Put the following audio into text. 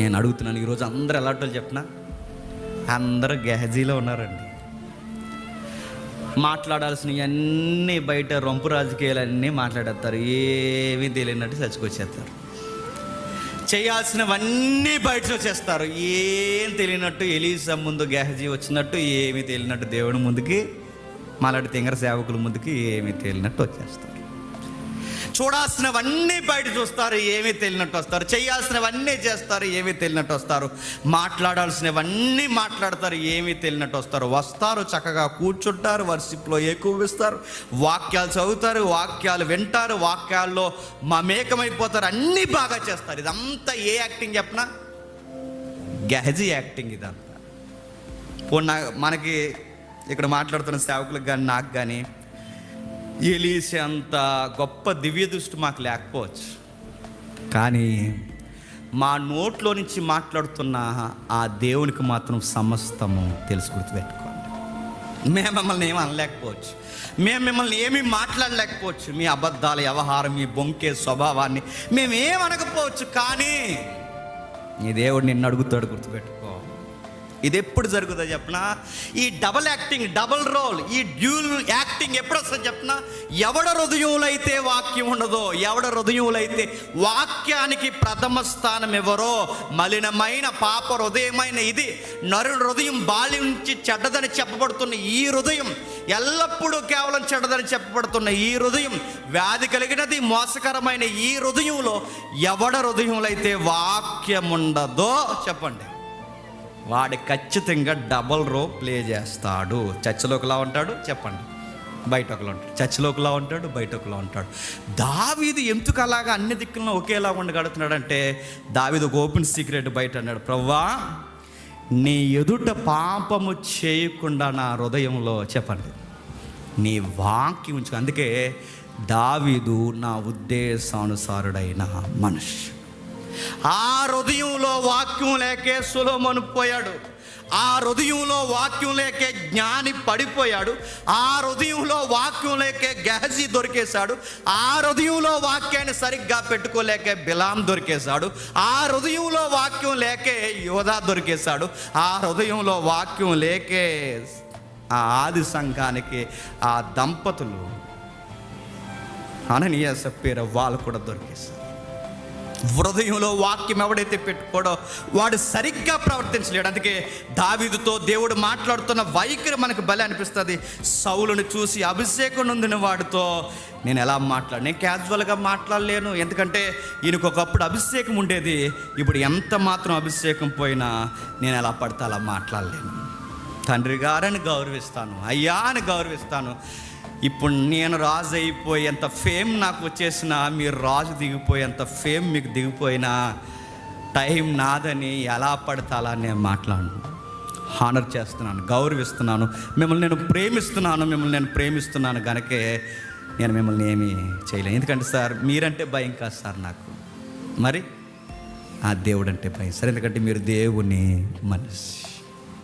నేను అడుగుతున్నాను ఈరోజు అందరు ఎలాంటి వాళ్ళు చెప్పినా? అందరూ గెహజీలో ఉన్నారండి. మాట్లాడాల్సినవి అన్నీ బయట రొంపు రాజకీయాలు అన్నీ మాట్లాడేస్తారు ఏమీ తెలియనట్టు చచ్చికొచ్చేస్తారు. చేయాల్సినవన్నీ బయట వచ్చేస్తారు ఏం తెలియనట్టు ఎలీసా ముందు గెహజీ వచ్చినట్టు ఏమీ తెలియనట్టు దేవుడి ముందుకి మాలాంటి తింగర సేవకుల ముందుకి ఏమీ తెలియనట్టు వచ్చేస్తారు. చూడాల్సినవన్నీ బయట చూస్తారు ఏమీ తెలియనట్టు వస్తారు. చేయాల్సినవన్నీ చేస్తారు ఏమీ తెలియనట్టు వస్తారు. మాట్లాడాల్సినవన్నీ మాట్లాడతారు ఏమీ తెలియనట్టు వస్తారు. వస్తారు చక్కగా కూర్చుంటారు వర్షిప్లో ఎక్కువిస్తారు వాక్యాలు చదువుతారు వాక్యాలు వింటారు వాక్యాల్లో మమేకమైపోతారు అన్నీ బాగా చేస్తారు. ఇదంతా ఏ యాక్టింగ్ చెప్పనా? గహజీ యాక్టింగ్ ఇదంతా. పోనా మనకి ఇక్కడ మాట్లాడుతున్న సేవకులకు కానీ నాకు కానీ ఎలీసే అంత గొప్ప దివ్య దృష్టి మాకు లేకపోవచ్చు. కానీ మా నోట్లో నుంచి మాట్లాడుతున్న ఆ దేవునికి మాత్రం సమస్తము తెలుసు గుర్తుపెట్టుకోండి. మేము మిమ్మల్ని ఏమి అనలేకపోవచ్చు. మేము మిమ్మల్ని ఏమీ మాట్లాడలేకపోవచ్చు. మీ అబద్ధాల వ్యవహారం మీ బొంకే స్వభావాన్ని మేము ఏమనకపోవచ్చు అనకపోవచ్చు. కానీ నీ దేవుడు నిన్ను అడుగుతాడు గుర్తుపెట్టుకో. ఇది ఎప్పుడు జరుగుతుందో చెప్పనా? ఈ డబల్ యాక్టింగ్ డబల్ రోల్ ఈ డ్యూల్ యాక్టింగ్ ఎప్పుడు వస్తుంది చెప్పనా? ఎవడ హృదయంలో అయితే వాక్యం ఉండదో ఎవడ హృదయంలో అయితే వాక్యానికి ప్రథమ స్థానం ఎవరో మలినమైన పాప హృదయమైన ఇది నరుడు హృదయం బాలించి చెడ్డదని చెప్పబడుతున్న ఈ హృదయం ఎల్లప్పుడూ కేవలం చెడ్డదని చెప్పబడుతున్న ఈ హృదయం వ్యాధి కలిగినది మోసకరమైన ఈ హృదయంలో ఎవడ హృదయంలో అయితే వాక్యం ఉండదో చెప్పండి. వాడు ఖచ్చితంగా డబల్ రో ప్లే చేస్తాడు. చర్చిలో ఒకలా ఉంటాడు? చెప్పండి. బయట ఒకలా ఉంటాడు. చర్చిలో ఒకలా ఉంటాడు? బయట ఒకలా ఉంటాడు. దావీదు ఎందుకు అలాగా అన్ని దిక్కులను ఒకేలా ఉండగలుగుతున్నాడంటే దావీదు ఒక ఓపెన్ సీక్రెట్ బయట అన్నాడు ప్రవ్వా నీ ఎదుట పాపము చేయకుండా నా హృదయంలో చెప్పండి. నీ వాక్యం ఉంచు అందుకే దావీదు నా ఉద్దేశానుసారుడైన మనిషి. ఆ హృదయంలో వాక్యం లేకే సులోమను పోయాడు. ఆ హృదయంలో వాక్యం లేకే జ్ఞాని పడిపోయాడు. ఆ హృదయంలో వాక్యం లేకే గహజీ దొరికేశాడు. ఆ హృదయంలో వాక్యాన్ని సరిగ్గా పెట్టుకోలేకే బిలాం దొరికేశాడు. ఆ హృదయంలో వాక్యం లేకే యోధా దొరికేశాడు. ఆ హృదయంలో వాక్యం లేకే ఆ ఆది సంఘానికి ఆ దంపతులు అననీయ సప్పేర వాళ్ళు కూడా దొరికేశారు. హృదయంలో వాక్యం ఎవడైతే పెట్టుకోడో వాడు సరిగ్గా ప్రవర్తించలేడు. అందుకే దావిదుతో దేవుడు మాట్లాడుతున్న వైఖరి మనకు బలి అనిపిస్తుంది. సౌలును చూసి అభిషేకం నొందిన వాడితో నేను ఎలా మాట్లాడు నేను క్యాజువల్గా మాట్లాడలేను. ఎందుకంటే ఈయనకు ఒకప్పుడు అభిషేకం ఉండేది. ఇప్పుడు ఎంత మాత్రం అభిషేకం పోయినా నేను ఎలా పడితే అలా మాట్లాడలేను. తండ్రి గారని గౌరవిస్తాను అయ్యా అని గౌరవిస్తాను. ఇప్పుడు నేను రాజు అయిపోయేంత ఫేమ్ నాకు వచ్చేసిన మీరు రాజు దిగిపోయేంత ఫేమ్ మీకు దిగిపోయినా టైం నాదని ఎలా పడతాలా నేను మాట్లాడను. హానర్ చేస్తున్నాను గౌరవిస్తున్నాను. మిమ్మల్ని నేను ప్రేమిస్తున్నాను మిమ్మల్ని నేను ప్రేమిస్తున్నాను కనుకే నేను మిమ్మల్ని ఏమీ చేయలేను. ఎందుకంటే సార్ మీరంటే భయం కాదు సార్ నాకు. మరి? ఆ దేవుడు అంటే భయం సార్ ఎందుకంటే మీరు దేవుని మనిషి.